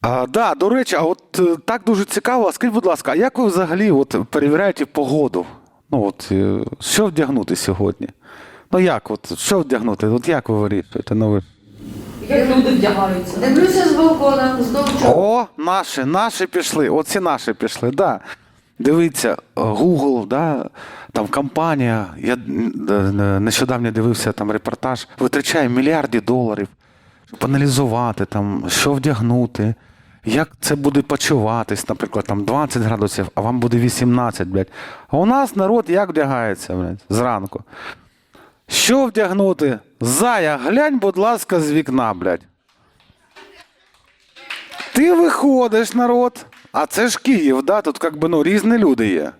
А, да, до речі, а от е, так дуже цікаво. Скажіть, будь ласка, а як ви взагалі от, перевіряєте погоду? Ну, от, е, що вдягнути сьогодні? Ну як, от, що вдягнути? От як ви вирішуєте? Ну, ви... Як люди вдягаються? Дивлюся з балкона, з довчора. О, наші, наші пішли, оці наші пішли, да. Дивіться, Google, да, там компанія, я е, нещодавно дивився там репортаж, витрачає мільярди доларів, щоб аналізувати, там, що вдягнути, як це буде почуватись, наприклад, там 20 градусів, а вам буде 18, блядь. А у нас народ як вдягається, блядь, зранку. Що вдягнути? Зая, глянь, будь ласка, з вікна, блядь. Ти виходиш, народ, а це ж Київ, да? тут як би, ну, різні люди є.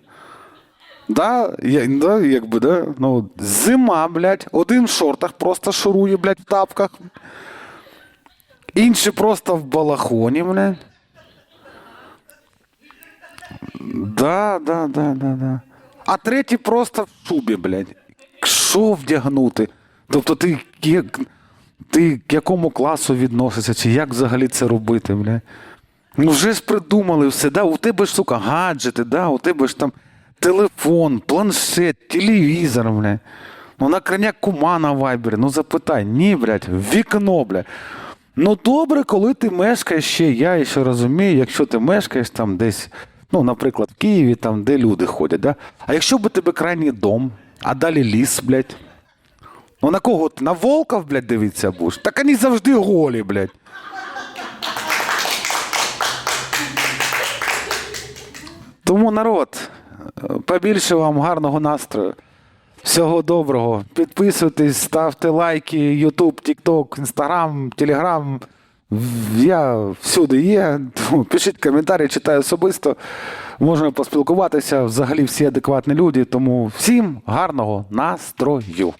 Да, я, да, якби, да, ну, зима, блядь, один в шортах просто шурує, блядь, в тапках. Інший просто в балахоні, блядь. Да, да, да, да, да. А третій просто в шубі, блядь. Що вдягнути? Тобто ти, як, ти к якому класу відносишся, чи як взагалі це робити, блядь? Ну вже ж придумали все, да? у тебе ж, сука, гаджети, да? у тебе ж там телефон, планшет, телевізор, блядь. Ну на краня кума на вайбері, ну запитай, ні, блядь, вікно, блядь. Ну добре, коли ти мешкаєш ще, я ще розумію, якщо ти мешкаєш там десь, ну, наприклад, в Києві, там, де люди ходять, да? А якщо б тебе крайній дом, а далі ліс, блядь. Ну на кого ти? На волков, блядь, дивитися будеш? Так вони завжди голі, блядь. Тому народ, е, побільше вам гарного настрою. Всього доброго. Підписуйтесь, ставте лайки, YouTube, TikTok, Instagram, Telegram. Я всюди є. Пишіть коментарі, читаю особисто. Можна поспілкуватися. Взагалі всі адекватні люди. Тому всім гарного настрою.